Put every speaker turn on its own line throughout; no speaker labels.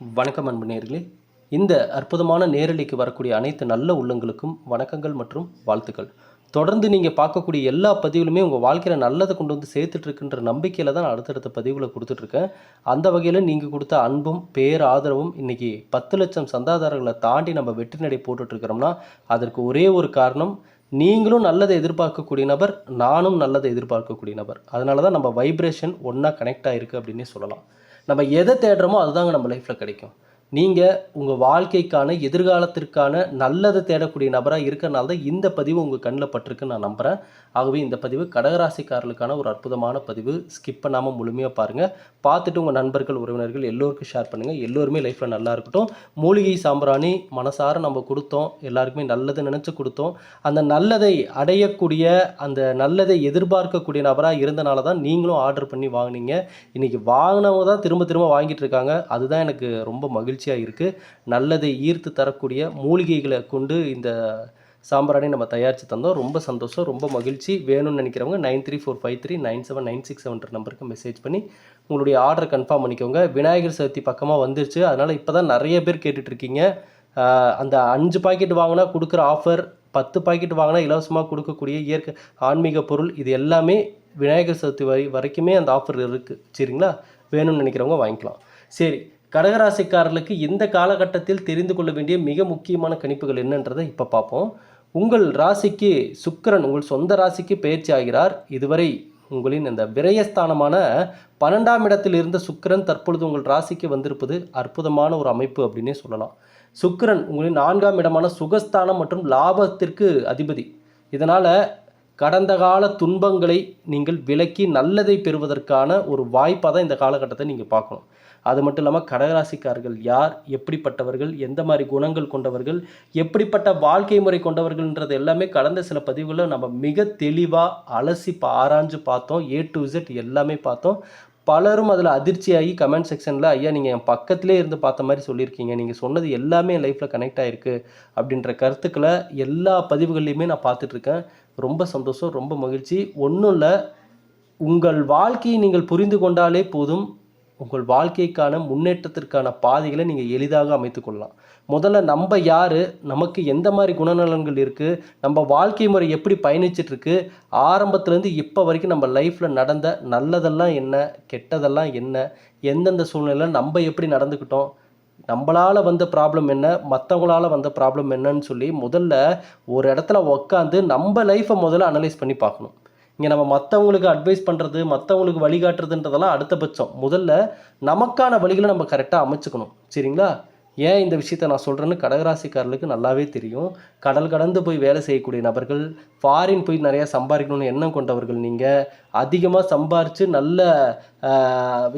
வணக்கம் அன்பு நேர்களே. இந்த அற்புதமான நேரலைக்கு வரக்கூடிய அனைத்து நல்ல உள்ளங்களுக்கும் வணக்கங்கள் மற்றும் வாழ்த்துக்கள். தொடர்ந்து நீங்கள் பார்க்கக்கூடிய எல்லா பதிவுலுமே உங்கள் வாழ்க்கையில் நல்லதை கொண்டு வந்து சேர்த்துட்ருக்குன்ற நம்பிக்கையில் தான் அடுத்தடுத்த பதிவுகளை கொடுத்துட்ருக்கேன். அந்த வகையில் நீங்கள் கொடுத்த அன்பும் பேர் ஆதரவும் இன்றைக்கி பத்து லட்சம் சந்தாதாரர்களை தாண்டி நம்ம வெற்றி நடை போட்டுட்ருக்கிறோம்னா அதற்கு ஒரே ஒரு காரணம் நீங்களும் நல்லதை எதிர்பார்க்கக்கூடிய நபர் நானும் நல்லதை எதிர்பார்க்கக்கூடிய நபர். அதனால தான் நம்ம வைப்ரேஷன் ஒன்றா கனெக்ட் ஆகிருக்கு அப்படின்னே சொல்லலாம். நம்ம எதை தேடுறோமோ அதுதாங்க நம்ம லைஃப்பில் கிடைக்கும். நீங்கள் உங்கள் வாழ்க்கைக்கான எதிர்காலத்திற்கான நல்லதை தேடக்கூடிய நபராக இருக்கிறனால தான் இந்த பதிவு உங்கள் கண்ணில் பட்டிருக்குன்னு நான் நம்புகிறேன் ஆகவே இந்த பதிவு கடகராசிக்காரர்களுக்கான ஒரு அற்புதமான பதிவு. ஸ்கிப் பண்ணாமல் முழுமையாக பாருங்கள் பார்த்துட்டு உங்கள் நண்பர்கள் உறவினர்கள் எல்லோருக்கும் ஷேர் பண்ணுங்கள் எல்லோருமே லைஃப்பில் நல்லா இருக்கட்டும். மூலிகை சாம்பிராணி மனசார நம்ம கொடுத்தோம். எல்லாருக்குமே நல்லது நினச்சி கொடுத்தோம். அந்த நல்லதை அடையக்கூடிய அந்த நல்லதை எதிர்பார்க்கக்கூடிய நபராக இருந்தனால தான் நீங்களும் ஆர்டர் பண்ணி வாங்குனீங்க. இன்றைக்கி வாங்கினவங்க தான் திரும்ப திரும்ப வாங்கிட்டு இருக்காங்க. அதுதான் எனக்கு ரொம்ப மகிழ்ச்சி மகிழ்ச்சியாக இருக்குது நல்லதை ஈர்த்து தரக்கூடிய மூலிகைகளை கொண்டு இந்த சாம்பிராணி நம்ம தயாரித்து தந்தோம். ரொம்ப சந்தோஷம் ரொம்ப மகிழ்ச்சி. வேணும்னு நினைக்கிறவங்க nine three four five three nine seven nine six செவன்ற நம்பருக்கு மெசேஜ் பண்ணி உங்களுடைய ஆர்டர் கன்ஃபார்ம் பண்ணிக்கோங்க. விநாயகர் சதுர்த்தி பக்கமாக வந்துருச்சு. அதனால் இப்போ தான் நிறைய பேர் கேட்டுட்ருக்கீங்க அந்த அஞ்சு பாக்கெட் வாங்கினா கொடுக்குற ஆஃபர் பத்து பாக்கெட் வாங்கினா இலவசமாக கொடுக்கக்கூடிய இயற்கை ஆன்மீக பொருள் இது எல்லாமே விநாயகர் சதுர்த்தி வரை வரைக்குமே அந்த ஆஃபர் இருக்குது சரிங்களா? வேணும்னு நினைக்கிறவங்க வாங்கிக்கலாம். சரி கடகராசிக்காரர்களுக்கு இந்த காலகட்டத்தில் தெரிந்து கொள்ள வேண்டிய மிக முக்கியமான கணிப்புகள் என்னன்றதை இப்போ பார்ப்போம். உங்கள் ராசிக்கு சுக்கிரன் உங்கள் சொந்த ராசிக்கு பயிற்சி ஆகிறார். இதுவரை உங்களின் இந்த விரயஸ்தானமான பன்னெண்டாம் இடத்தில் இருந்த சுக்கிரன் தற்பொழுது உங்கள் ராசிக்கு வந்திருப்பது அற்புதமான ஒரு அமைப்பு அப்படின்னே சொல்லலாம். சுக்கரன் உங்களின் நான்காம் இடமான சுகஸ்தானம் மற்றும் லாபத்திற்கு அதிபதி. இதனால் கடந்த கால துன்பங்களை நீங்கள் விலக்கி நல்லதை பெறுவதற்கான ஒரு வாய்ப்பாக தான் இந்த காலகட்டத்தை நீங்கள் பார்க்கணும். அது மட்டும் இல்லாமல் கடகராசிக்காரர்கள் யார் எப்படிப்பட்டவர்கள் எந்த மாதிரி குணங்கள் கொண்டவர்கள் எப்படிப்பட்ட வாழ்க்கை முறை கொண்டவர்கள்ன்றது எல்லாமே கடந்த சில பதிவுகளில் நம்ம மிக தெளிவாக அலசி ஆராய்ஞ்சு பார்த்தோம். ஏ டு இசட் எல்லாமே பார்த்தோம். பலரும் அதில் அதிர்ச்சியாகி கமெண்ட் செக்ஷனில் ஐயா நீங்கள் என் பக்கத்திலே இருந்து பார்த்த மாதிரி சொல்லியிருக்கீங்க. நீங்கள் சொன்னது எல்லாமே என் லைஃப்பில் கனெக்ட் ஆகிருக்கு அப்படின்ற கருத்துக்களை எல்லா பதிவுகள்லையுமே நான் பார்த்துட்ருக்கேன். ரொம்ப சந்தோஷம் ரொம்ப மகிழ்ச்சி. ஒன்றும் இல்லை உங்கள் வாழ்க்கையை நீங்கள் புரிந்து கொண்டாலே போதும். உங்கள் வாழ்க்கைக்கான முன்னேற்றத்திற்கான பாதைகளை நீங்கள் எளிதாக அமைத்து கொள்ளலாம். முதல்ல நம்ம யார்? நமக்கு எந்த மாதிரி குணநலன்கள் இருக்குது நம்ம வாழ்க்கை முறை எப்படி பயணிச்சிட்ருக்கு? ஆரம்பத்துலேருந்து இப்போ வரைக்கும் நம்ம லைஃப்பில் நடந்த நல்லதெல்லாம் என்ன? கெட்டதெல்லாம் என்ன? எந்தெந்த சூழ்நிலை நம்ம எப்படி நடந்துக்கிட்டோம்? நம்மளால் வந்த ப்ராப்ளம் என்ன? மற்றவங்களால் வந்த ப்ராப்ளம் என்னன்னு சொல்லி முதல்ல ஒரு இடத்துல உக்காந்து நம்ம லைஃப்பை முதல்ல அனலைஸ் பண்ணி பார்க்கணும். இங்கே நம்ம மற்றவங்களுக்கு அட்வைஸ் பண்ணுறது மற்றவங்களுக்கு வழிகாட்டுறதுன்றதெல்லாம் அடுத்த பட்சம். முதல்ல நமக்கான வழிகளை நம்ம கரெக்டாக அமைச்சுக்கணும். சரிங்களா? ஏன் இந்த விஷயத்த நான் சொல்கிறேன்னு கடகராசிக்காரர்களுக்கு நல்லாவே தெரியும். கடல் கடந்து போய் வேலை செய்யக்கூடிய நபர்கள் ஃபாரின் போய் நிறையா சம்பாதிக்கணும்னு எண்ணம் கொண்டவர்கள் நீங்கள் அதிகமாக சம்பாரித்து நல்ல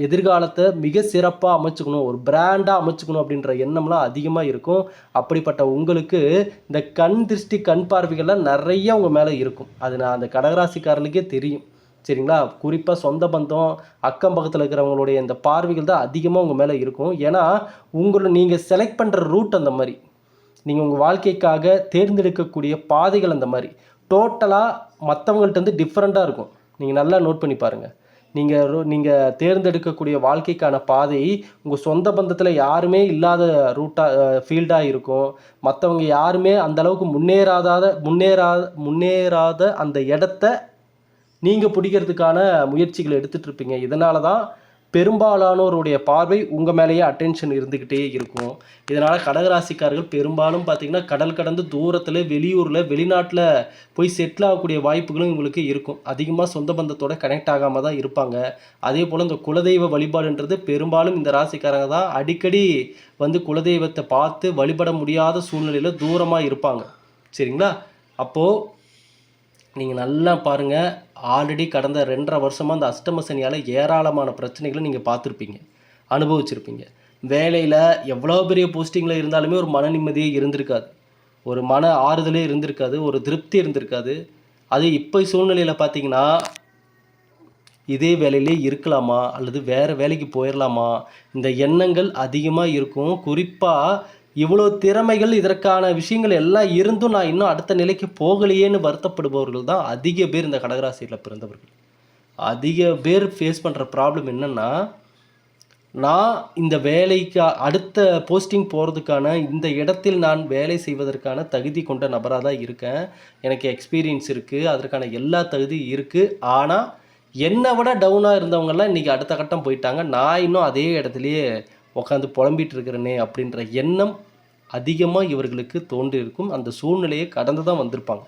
எதிர்காலத்தை மிக சிறப்பாக அமைச்சுக்கணும் ஒரு பிராண்டாக அமைச்சுக்கணும் அப்படின்ற எண்ணம்லாம் அதிகமாக இருக்கும். அப்படிப்பட்ட உங்களுக்கு இந்த கண் திருஷ்டி கண் பார்வைகள்லாம் நிறைய உங்கள் மேலே இருக்கும். அது நான் அந்த கடகராசிக்காரர்களுக்கே தெரியும். சரிங்களா? குறிப்பாக சொந்த பந்தம் அக்கம் பக்கத்தில் இருக்கிறவங்களுடைய இந்த பார்வைகள் தான் அதிகமாக உங்கள் மேலே இருக்கும். ஏன்னா உங்களை நீங்கள் செலக்ட் பண்ணுற ரூட் அந்த மாதிரி. நீங்கள் உங்கள் வாழ்க்கைக்காக தேர்ந்தெடுக்கக்கூடிய பாதைகள் அந்த மாதிரி. டோட்டலாக மற்றவங்கள்ட்ட வந்து டிஃப்ரெண்ட்டாக இருக்கும். நீங்கள் நல்லா நோட் பண்ணி பாருங்கள் நீங்கள் நீங்கள் தேர்ந்தெடுக்கக்கூடிய வாழ்க்கைக்கான பாதை உங்கள் சொந்த பந்தத்தில் யாருமே இல்லாத ரூட்டாக ஃபீல்டாக இருக்கும். மற்றவங்க யாருமே அந்த அளவுக்கு முன்னேறாதாத முன்னேறாத அந்த இடத்த நீங்கள் பிடிக்கிறதுக்கான முயற்சிகள் எடுத்துகிட்டு இருப்பீங்க. இதனால தான் பெரும்பாலானோருடைய பார்வை உங்கள் மேலேயே அட்டென்ஷன் இருந்துக்கிட்டே இருக்கும். இதனால் கடகராசிக்காரர்கள் பெரும்பாலும் பார்த்தீங்கன்னா கடல் கடந்து தூரத்தில் வெளியூரில் வெளிநாட்டில் போய் செட்டில் ஆகக்கூடிய வாய்ப்புகளும் உங்களுக்கு இருக்கும். அதிகமாக சொந்த பந்தத்தோட கனெக்ட் ஆகாமல் தான் இருப்பாங்க. அதே போல் இந்த குலதெய்வ வழிபாடுன்றது பெரும்பாலும் இந்த ராசிக்காரங்க தான் அடிக்கடி வந்து குலதெய்வத்தை பார்த்து வழிபட முடியாத சூழ்நிலையில் தூரமாக இருப்பாங்க. சரிங்களா? அப்போது நீங்கள் நல்லா பாருங்கள் ஆல்ரெடி கடந்த ரெண்டரை வருஷமாக அந்த அஷ்டம சனியால் ஏராளமான பிரச்சனைகளை நீங்கள் பார்த்துருப்பீங்க. அனுபவிச்சிருப்பீங்க. வேலையில் எவ்வளோ பெரிய போஸ்டிங்கில் இருந்தாலுமே ஒரு மன நிம்மதியே இருந்திருக்காது. ஒரு மன ஆறுதலே இருந்திருக்காது. ஒரு திருப்தி இருந்திருக்காது. அது இப்போ சூழ்நிலையில் பார்த்தீங்கன்னா இதே வேலையிலே இருக்கலாமா? அல்லது வேறு வேலைக்கு போயிடலாமா இந்த எண்ணங்கள் அதிகமாக இருக்கும். குறிப்பாக இவ்வளோ திறமைகள் இதற்கான விஷயங்கள் எல்லாம் இருந்தும் நான் இன்னும் அடுத்த நிலைக்கு போகலையேன்னு வருத்தப்படுபவர்கள் தான் அதிக பேர் இந்த கடகராசியில் பிறந்தவர்கள். அதிக பேர் ஃபேஸ் பண்ணுற ப்ராப்ளம் என்னென்னா நான் இந்த வேலைக்கு அடுத்த போஸ்டிங் போகிறதுக்கான இந்த இடத்தில் நான் வேலை செய்வதற்கான தகுதி கொண்ட நபராக தான் இருக்கேன். எனக்கு எக்ஸ்பீரியன்ஸ் இருக்குது அதற்கான எல்லா தகுதி இருக்குது ஆனால் என்னை விட டவுனாக இருந்தவங்கெல்லாம் இன்றைக்கி அடுத்த கட்டம் போயிட்டாங்க. நான் இன்னும் அதே இடத்துலையே உட்காந்து புலம்பிட்டு இருக்கிறனே அப்படின்ற எண்ணம் அதிகமாக இவர்களுக்கு தோன்றியிருக்கும். அந்த சூழ்நிலையை கடந்து தான் வந்திருப்பாங்க.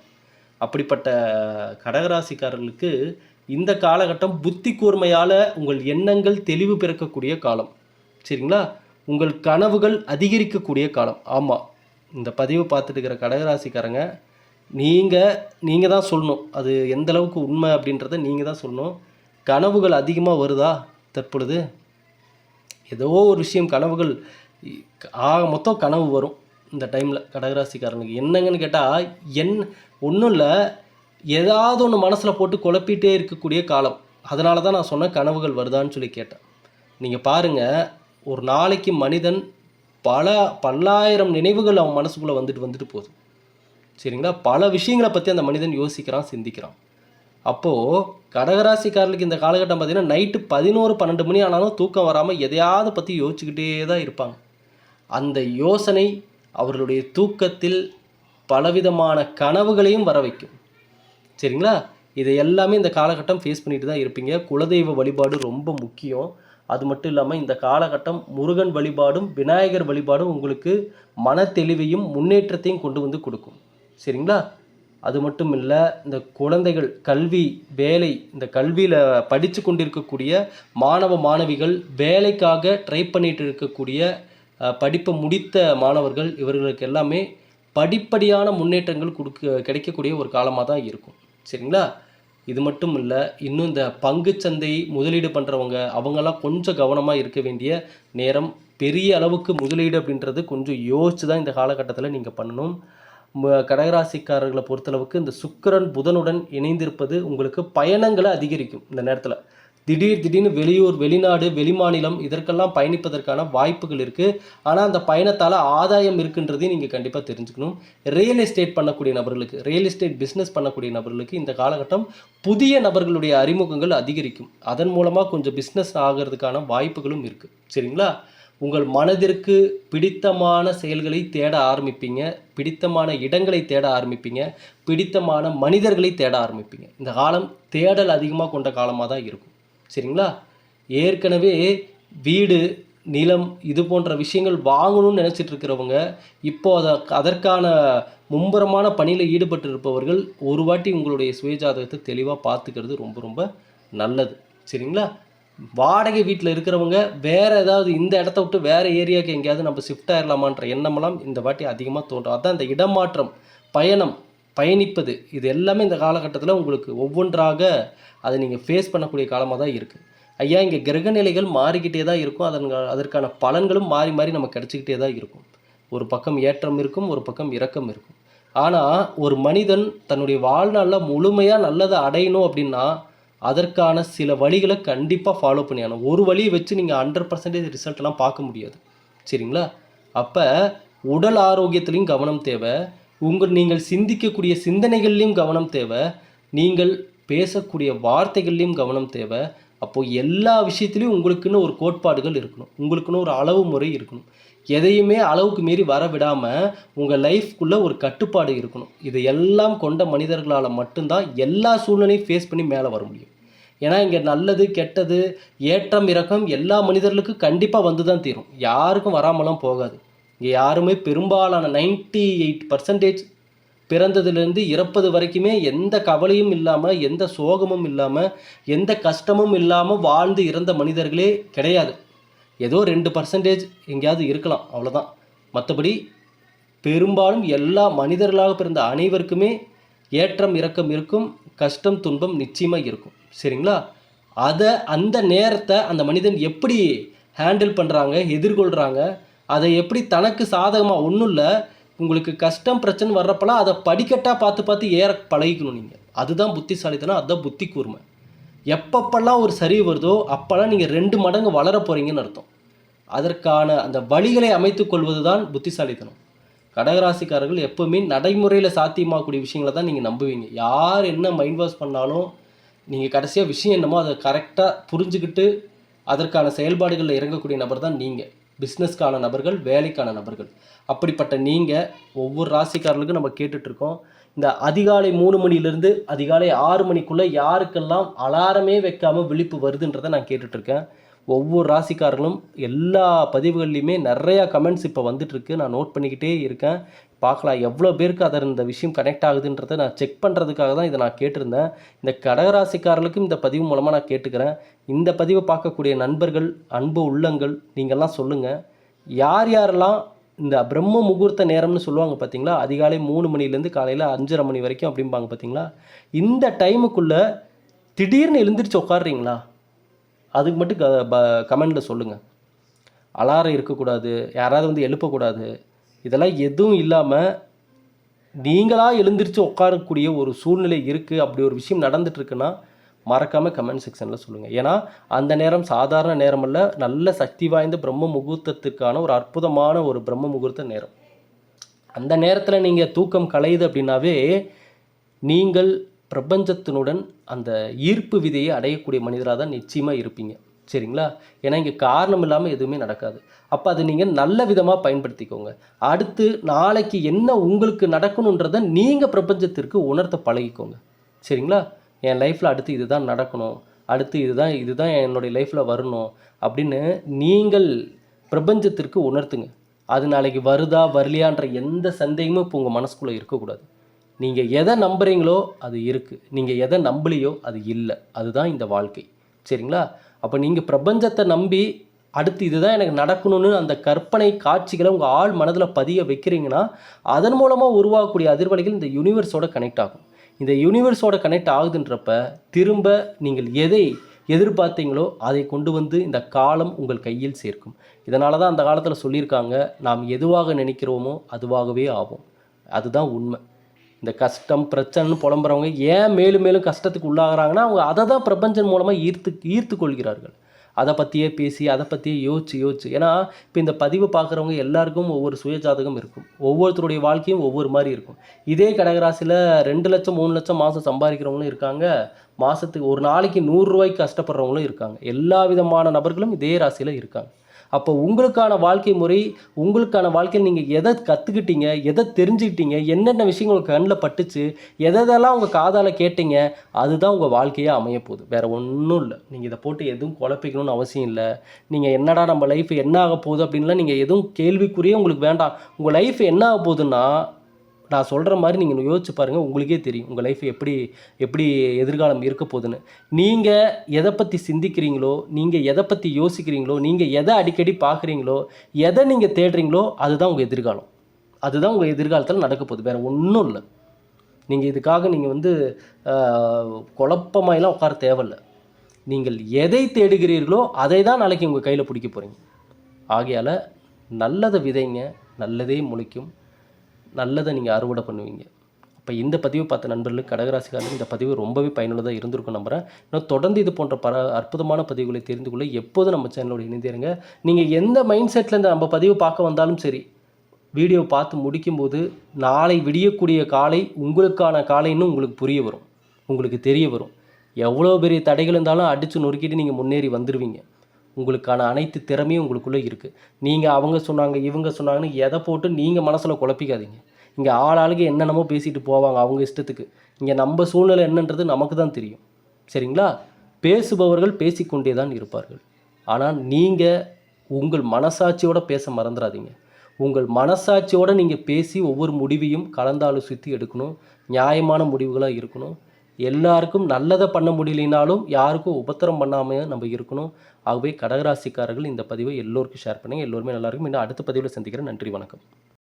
அப்படிப்பட்ட கடகராசிக்காரர்களுக்கு இந்த காலகட்டம் புத்தி கூர்மையால் உங்கள் எண்ணங்கள் தெளிவு பிறக்கக்கூடிய காலம். சரிங்களா? உங்கள் கனவுகள் அதிகரிக்கக்கூடிய காலம். ஆமாம் இந்த பதிவு பார்த்துட்டு இருக்கிற கடகராசிக்காரங்க நீங்கள் நீங்கள் தான் சொல்லணும். அது எந்த அளவுக்கு உண்மை அப்படின்றத நீங்கள் தான் சொல்லணும். கனவுகள் அதிகமாக வருதா தற்பொழுது? ஏதோ ஒரு விஷயம் கனவுகள் ஆக மொத்தம் கனவு வரும் இந்த டைமில் கடகராசிக்காரனுக்கு. என்னங்கன்னு கேட்டால் என் ஒன்றும் இல்லை ஏதாவது ஒன்று மனசில் போட்டு குழப்பிட்டே இருக்கக்கூடிய காலம். அதனால தான் நான் சொன்னேன் கனவுகள் வருதான்னு சொல்லி கேட்டேன். நீங்கள் பாருங்கள் ஒரு நாளைக்கு மனிதன் பல பல்லாயிரம் நினைவுகள் அவன் மனசுக்குள்ளே வந்துட்டு வந்துட்டு போகுது. சரிங்களா? பல விஷயங்களை பற்றி அந்த மனிதன் யோசிக்கிறான் சிந்திக்கிறான். அப்போது கடகராசிக்காரர்களுக்கு இந்த காலகட்டம் பார்த்திங்கன்னா நைட்டு பதினோரு பன்னெண்டு மணி ஆனாலும் தூக்கம் வராமல் எதையாவது பற்றி யோசிச்சுக்கிட்டே தான் இருப்பாங்க. அந்த யோசனை அவர்களுடைய தூக்கத்தில் பலவிதமான கனவுகளையும் வர வைக்கும். சரிங்களா? இதை எல்லாமே இந்த காலகட்டம் ஃபேஸ் பண்ணிட்டு தான் இருப்பீங்க. குலதெய்வ வழிபாடு ரொம்ப முக்கியம். அது மட்டும் இல்லாமல் இந்த காலகட்டம் முருகன் வழிபாடும் விநாயகர் வழிபாடும் உங்களுக்கு மன தெளிவையும் முன்னேற்றத்தையும் கொண்டு வந்து கொடுக்கும். சரிங்களா? அது மட்டும் இல்லை இந்த குழந்தைகள் கல்வி வேலை இந்த கல்வியில் படித்து கொண்டிருக்கக்கூடிய மாணவ மாணவிகள் வேலைக்காக ட்ரை பண்ணிட்டு இருக்கக்கூடிய படிப்பை முடித்த மாணவர்கள் இவர்களுக்கு எல்லாமே படிப்படியான முன்னேற்றங்கள் கொடுக்க கிடைக்கக்கூடிய ஒரு காலமாக தான் இருக்கும். சரிங்களா? இது மட்டும் இல்லை இன்னும் இந்த பங்குச்சந்தை முதலீடு பண்ணுறவங்க அவங்கெல்லாம் கொஞ்சம் கவனமாக இருக்க வேண்டிய நேரம் பெரிய அளவுக்கு முதலீடு அப்படின்றது கொஞ்சம் யோசிச்சு தான் இந்த காலகட்டத்தில் நீங்கள் பண்ணணும். கடகராசிக்காரர்களை பொறுத்தளவுக்கு இந்த சுக்கிரன் புதனுடன் இணைந்திருப்பது உங்களுக்கு பயணங்களை அதிகரிக்கும் இந்த நேரத்தில். திடீர் திடீர்னு வெளியூர் வெளிநாடு வெளிமாநிலம் இதற்கெல்லாம் பயணிப்பதற்கான வாய்ப்புகள் இருக்குது ஆனால் அந்த பயணத்தால் ஆதாயம் இருக்குன்றதையும் நீங்கள் கண்டிப்பாக தெரிஞ்சுக்கணும். ரியல் எஸ்டேட் பண்ணக்கூடிய நபர்களுக்கு ரியல் எஸ்டேட் பிஸ்னஸ் பண்ணக்கூடிய நபர்களுக்கு இந்த காலகட்டம் புதிய நபர்களுடைய அறிமுகங்கள் அதிகரிக்கும். அதன் மூலமாக கொஞ்சம் பிஸ்னஸ் ஆகிறதுக்கான வாய்ப்புகளும் இருக்குது சரிங்களா? உங்கள் மனதிற்கு பிடித்தமான செயல்களை தேட ஆரம்பிப்பீங்க. பிடித்தமான இடங்களை தேட ஆரம்பிப்பீங்க. பிடித்தமான மனிதர்களை தேட ஆரம்பிப்பீங்க. இந்த காலம் தேடல் அதிகமாக கொண்ட காலமாக தான் இருக்கும். சரிங்களா? ஏற்கனவே வீடு நிலம் இது போன்ற விஷயங்கள் வாங்கணும்னு நினச்சிட்டு இருக்கிறவங்க இப்போ அதை அதற்கான மும்புறமான பணியில் ஈடுபட்டு இருப்பவர்கள் ஒரு வாட்டி உங்களுடைய சுயஜாதகத்தை தெளிவாக பார்த்துக்கிறது ரொம்ப ரொம்ப நல்லது. சரிங்களா? வாடகை வீட்டில் இருக்கிறவங்க வேறு ஏதாவது இந்த இடத்த விட்டு வேறு ஏரியாவுக்கு எங்கேயாவது நம்ம ஷிஃப்ட் ஆகிடலாமான்ற எண்ணமெல்லாம் இந்த வாட்டி அதிகமாக தோன்றும். அதுதான் இந்த இடமாற்றம் பயணம் பயணிப்பது இது எல்லாமே இந்த காலகட்டத்தில் உங்களுக்கு ஒவ்வொன்றாக அதை நீங்கள் ஃபேஸ் பண்ணக்கூடிய காலமாக தான் இருக்குது ஐயா இங்கே கிரகநிலைகள் மாறிக்கிட்டே தான் இருக்கும். அதன் அதற்கான பலன்களும் மாறி மாறி நமக்கு கிடச்சிக்கிட்டே தான் இருக்கும். ஒரு பக்கம் ஏற்றம் இருக்கும் ஒரு பக்கம் இறக்கம் இருக்கும். ஆனால் ஒரு மனிதன் தன்னுடைய வாழ்நாளில் முழுமையாக நல்லதை அடையணும் அப்படின்னா அதற்கான சில வழிகளை கண்டிப்பாக ஃபாலோ பண்ணியாகணும். ஒரு வழியை வச்சு நீங்கள் ஹண்ட்ரட் பர்சன்டேஜ் ரிசல்ட்லாம் பார்க்க முடியாது. சரிங்களா? அப்போ உடல் ஆரோக்கியத்துலேயும் கவனம் தேவை. உங்கள் நீங்கள் சிந்திக்கக்கூடிய சிந்தனைகள்லேயும் கவனம் தேவை. நீங்கள் பேசக்கூடிய வார்த்தைகள்லையும் கவனம் தேவை. அப்போது எல்லா விஷயத்துலையும் உங்களுக்குன்னு ஒரு கோட்பாடுகள் இருக்கணும். உங்களுக்குன்னு ஒரு அளவு முறை இருக்கணும். எதையுமே அளவுக்கு மீறி வர விடாமல் உங்கள் லைஃப்குள்ளே ஒரு கட்டுப்பாடு இருக்கணும். இது எல்லாம் கொண்ட மனிதர்களால் மட்டும்தான் எல்லா சூழ்நிலையும் ஃபேஸ் பண்ணி மேலே வர முடியும். ஏன்னா இங்கே நல்லது கெட்டது ஏற்றம் இறக்கம் எல்லா மனிதர்களுக்கும் கண்டிப்பாக வந்து தான் தீரும். யாருக்கும் வராமலாம் போகாது. இங்கே யாருமே பெரும்பாலான 98% எயிட் பர்சன்டேஜ் பிறந்ததுலேருந்து இறப்பது வரைக்குமே எந்த கவலையும் இல்லாமல் எந்த சோகமும் இல்லாமல் எந்த கஷ்டமும் இல்லாமல் வாழ்ந்து இறந்த மனிதர்களே கிடையாது. ஏதோ ரெண்டு பர்சன்டேஜ் எங்கேயாவது இருக்கலாம் அவ்வளோதான் மற்றபடி பெரும்பாலும் எல்லா மனிதர்களாக பிறந்த அனைவருக்குமே ஏற்றம் இறக்கம் இருக்கும் கஷ்டம் துன்பம் நிச்சயமாக இருக்கும். சரிங்களா? அதை அந்த நேரத்தை அந்த மனிதன் எப்படி ஹேண்டில் பண்ணுறாங்க எதிர்கொள்கிறாங்க அதை எப்படி தனக்கு சாதகமாக ஒன்றும் இல்லை உங்களுக்கு கஷ்டம் பிரச்சனை வர்றப்பெல்லாம் அதை படிக்கட்டாக பார்த்து பார்த்து ஏற பழகிக்கணும் நீங்கள் அதுதான் புத்திசாலித்தனம் அதுதான் புத்தி கூர்மை. எப்பப்பெல்லாம் ஒரு சரி வருதோ அப்போல்லாம் நீங்கள் ரெண்டு மடங்கு வளர போகிறீங்கன்னு அர்த்தம். அதற்கான அந்த வழிகளை அமைத்து கொள்வது தான் புத்திசாலித்தனம். கடகராசிக்காரர்கள் எப்போவுமே நடைமுறையில் சாத்தியமாகக்கூடிய விஷயங்களை தான் நீங்கள் நம்புவீங்க. யார் என்ன மைண்ட் வாஷ் பண்ணாலும் நீங்கள் கடைசியாக விஷயம் என்னமோ அதை கரெக்டாக புரிஞ்சுக்கிட்டு அதற்கான செயல்பாடுகளில் இறங்கக்கூடிய நபர் தான் நீங்கள் பிஸ்னஸ்க்கான நபர்கள் வேலைக்கான நபர்கள். அப்படிப்பட்ட நீங்கள் ஒவ்வொரு ராசிக்காரர்களுக்கும் நம்ம கேட்டுட்ருக்கோம். இந்த அதிகாலை மூணு மணிலேருந்து அதிகாலை ஆறு மணிக்குள்ளே யாருக்கெல்லாம் அலாரமே வைக்காமல் விழிப்பு வருதுன்றதை நான் கேட்டுட்ருக்கேன். ஒவ்வொரு ராசிக்காரர்களும் எல்லா பதிவுகள்லையுமே நிறையா கமெண்ட்ஸ் இப்போ வந்துட்டுருக்கு. நான் நோட் பண்ணிக்கிட்டே இருக்கேன். பார்க்கலாம் எவ்வளோ பேருக்கு அதை இந்த விஷயம் கனெக்ட் ஆகுதுன்றதை நான் செக் பண்ணுறதுக்காக தான் இதை நான் கேட்டிருந்தேன். இந்த கடகராசிக்காரர்களுக்கும் இந்த பதிவு மூலமாக நான் கேட்டுக்கிறேன். இந்த பதிவை பார்க்கக்கூடிய நண்பர்கள் அன்பு உள்ளங்கள் நீங்கள்லாம் சொல்லுங்கள் யார் யாரெல்லாம் இந்த பிரம்ம முகூர்த்த நேரம்னு சொல்லுவாங்க பார்த்தீங்களா அதிகாலை மூணு மணிலேருந்து காலையில் அஞ்சரை மணி வரைக்கும் அப்படிம்பாங்க பார்த்தீங்களா இந்த டைமுக்குள்ளே திடீர்னு எழுந்திரிச்சு உட்காடுறீங்களா அதுக்கு மட்டும் க ப கமெண்டில் சொல்லுங்கள் அலாரம் இருக்கக்கூடாது யாராவது வந்து எழுப்பக்கூடாது. இதெல்லாம் எதுவும் இல்லாமல் நீங்களாக எழுந்திரிச்சு உட்காரக்கூடிய ஒரு சூழ்நிலை இருக்குது அப்படி ஒரு விஷயம் நடந்துட்டுருக்குன்னா மறக்காமல் கமெண்ட் செக்ஷனில் சொல்லுங்கள் ஏன்னா அந்த நேரம் சாதாரண நேரம் அல்ல நல்ல சக்தி வாய்ந்த பிரம்ம முகூர்த்தத்துக்கான ஒரு அற்புதமான ஒரு பிரம்ம முகூர்த்த நேரம். அந்த நேரத்தில் நீங்கள் தூக்கம் கலையுது அப்படின்னாவே நீங்கள் பிரபஞ்சத்தினுடன் அந்த ஈர்ப்பு விதையை அடையக்கூடிய மனிதராக தான் நிச்சயமாக இருப்பீங்க. சரிங்களா? ஏன்னா இங்கே காரணம் இல்லாமல் எதுவுமே நடக்காது. அப்போ அதை நீங்கள் நல்ல விதமாக பயன்படுத்திக்கோங்க. அடுத்து நாளைக்கு என்ன உங்களுக்கு நடக்கணுன்றதை நீங்கள் பிரபஞ்சத்திற்கு உணர்த்த பழகிக்கோங்க. சரிங்களா? என் லைஃப்பில் அடுத்து இதுதான் நடக்கணும். அடுத்து இதுதான் இதுதான் என்னுடைய லைஃப்பில் வரணும் அப்படின்னு நீங்கள் பிரபஞ்சத்திற்கு உணர்த்துங்க. அது நாளைக்கு வருதா வரலையான்ற எந்த சந்தேகமும் இப்போ உங்கள் மனசுக்குள்ளே இருக்கக்கூடாது. நீங்கள் எதை நம்புறீங்களோ அது இருக்குது நீங்கள் எதை நம்பலையோ அது இல்லை. அதுதான் இந்த வாழ்க்கை. சரிங்களா? அப்போ நீங்கள் பிரபஞ்சத்தை நம்பி அடுத்து இதுதான் எனக்கு நடக்கணும்னு அந்த கற்பனை காட்சிகளை உங்கள் ஆள் மனதில் பதிய வைக்கிறீங்கன்னா அதன் மூலமாக உருவாகக்கூடிய அதிர்வலைகள் இந்த யூனிவர்ஸோட கனெக்ட் ஆகும். இந்த யூனிவர்ஸோட கனெக்ட் ஆகுதுன்றப்ப திரும்ப நீங்கள் எதை எதிர்பார்த்தீங்களோ அதை கொண்டு வந்து இந்த காலம் உங்கள் கையில் சேர்க்கும். இதனால தான் அந்த காலத்தில் சொல்லியிருக்காங்க நாம் எதுவாக நினைக்கிறோமோ அதுவாகவே ஆகும் அதுதான் உண்மை. இந்த கஷ்டம் பிரச்சனைன்னு புலம்புறவங்க ஏன் மேலும் மேலும் கஷ்டத்துக்கு உள்ளாகிறாங்கன்னா அவங்க அதை தான் பிரபஞ்சம் மூலமாக ஈர்த்து ஈர்த்து கொள்கிறார்கள் அதை பற்றியே பேசி அதை பற்றியே யோசிச்சு யோசிச்சு. ஏன்னா இப்போ இந்த பதிவு பார்க்குறவங்க எல்லாருக்கும் ஒவ்வொரு சுயஜாதகம் இருக்கும். ஒவ்வொருத்தருடைய வாழ்க்கையும் ஒவ்வொரு மாதிரி இருக்கும். இதே கடகராசியில் ரெண்டு லட்சம் மூணு லட்சம் மாதம் சம்பாதிக்கிறவங்களும் இருக்காங்க. மாதத்துக்கு ஒரு நாளைக்கு நூறுரூவாய்க்கு கஷ்டப்படுறவங்களும் இருக்காங்க. எல்லா விதமான நபர்களும் இதே ராசியில் இருக்காங்க. அப்போ உங்களுக்கான வாழ்க்கை முறை உங்களுக்கான வாழ்க்கையில் நீங்கள் எதை கற்றுக்கிட்டீங்க எதை தெரிஞ்சுக்கிட்டீங்க என்னென்ன விஷயங்கள் உங்கள் கண்ணில் பட்டுச்சு எதெல்லாம் உங்கள் காதால் கேட்டீங்க அதுதான் உங்கள் வாழ்க்கையாக அமைய போகுது. வேறு ஒன்றும் இல்லை. நீங்கள் இதை போட்டு எதுவும் குழப்பிக்கணும்னு அவசியம் இல்லை. நீங்கள் என்னடா நம்ம லைஃப் என்ன ஆக போகுது அப்படின்லாம் நீங்கள் எதுவும் கேள்விக்குரிய உங்களுக்கு வேண்டாம். உங்கள் லைஃப் என்ன ஆக போகுதுன்னா நான் சொல்கிற மாதிரி நீங்கள் யோசிச்சு பாருங்கள் உங்களுக்கே தெரியும் உங்கள் லைஃப் எப்படி எப்படி எதிர்காலம் இருக்க போகுதுன்னு. நீங்கள் எதை பற்றி சிந்திக்கிறீங்களோ நீங்கள் எதை பற்றி யோசிக்கிறீங்களோ நீங்கள் எதை அடிக்கடி பார்க்குறீங்களோ எதை நீங்கள் தேடுறீங்களோ அதுதான் உங்கள் எதிர்காலம். அதுதான் உங்கள் எதிர்காலத்தில் நடக்க போகுது. வேறு ஒன்றும் இல்லை. நீங்கள் இதுக்காக நீங்கள் வந்து குழப்பமாயெல்லாம் உட்கார தேவையில்லை. நீங்கள் எதை தேடுகிறீர்களோ அதை தான் நாளைக்கு உங்கள் கையில் பிடிக்க போகிறீங்க ஆகையால் நல்லதை விதைங்க நல்லதே முளைக்கும். நல்லதை நீங்கள் அறுவடை பண்ணுவீங்க. அப்போ இந்த பதிவு பார்த்த நண்பர்களுக்கு கடகராசிக்காரர்கள் இந்த பதிவு ரொம்பவே பயனுள்ளதாக இருந்திருக்கும் நம்புகிறேன் இன்னும் தொடர்ந்து இது போன்ற பல அற்புதமான பதிவுகளை தெரிந்து கொள்ள எப்போதும் நம்ம சேனலோட இணைந்திருங்க நீங்கள் எந்த மைண்ட் செட்டில் இந்த நம்ம பதிவு பார்க்க வந்தாலும் சரி வீடியோ பார்த்து முடிக்கும்போது நாளை விடியக்கூடிய காலை உங்களுக்கான காலைன்னு உங்களுக்கு புரிய வரும். உங்களுக்கு தெரிய வரும். எவ்வளோ பெரிய தடைகள் இருந்தாலும் அடித்து நொறுக்கிட்டு நீங்கள் முன்னேறி வந்துடுவீங்க உங்களுக்கான அனைத்து திறமையும் உங்களுக்குள்ளே இருக்குது நீங்கள் அவங்க சொன்னாங்க இவங்க சொன்னாங்கன்னு எதை போட்டு நீங்கள் மனசில் குழப்பிக்காதீங்க. இங்கே ஆள் ஆளுக்கு என்னென்னமோ பேசிட்டு போவாங்க அவங்க இஷ்டத்துக்கு. இங்கே நம்ம சூழ்நிலை என்னன்றது நமக்கு தான் தெரியும். சரிங்களா? பேசுபவர்கள் பேசிக்கொண்டே தான் இருப்பார்கள். ஆனால் நீங்கள் உங்கள் மனசாட்சியோடு பேச மறந்துடாதீங்க உங்கள் மனசாட்சியோடு நீங்கள் பேசி ஒவ்வொரு முடிவையும் கலந்தாலோசித்து எடுக்கணும். நியாயமான முடிவுகளாக இருக்கணும். எல்லாருக்கும் நல்லதை பண்ண முடியலினாலும் யாருக்கும் உபத்திரம் பண்ணாமல் நம்ம இருக்கணும். ஆகவே கடகராசிக்காரர்கள் இந்த பதிவை எல்லோருக்கும் ஷேர் பண்ணுங்கள் எல்லோருமே நல்லாயிருக்கும் இன்னும் அடுத்த பதிவில் சந்திக்கிறேன். நன்றி வணக்கம்.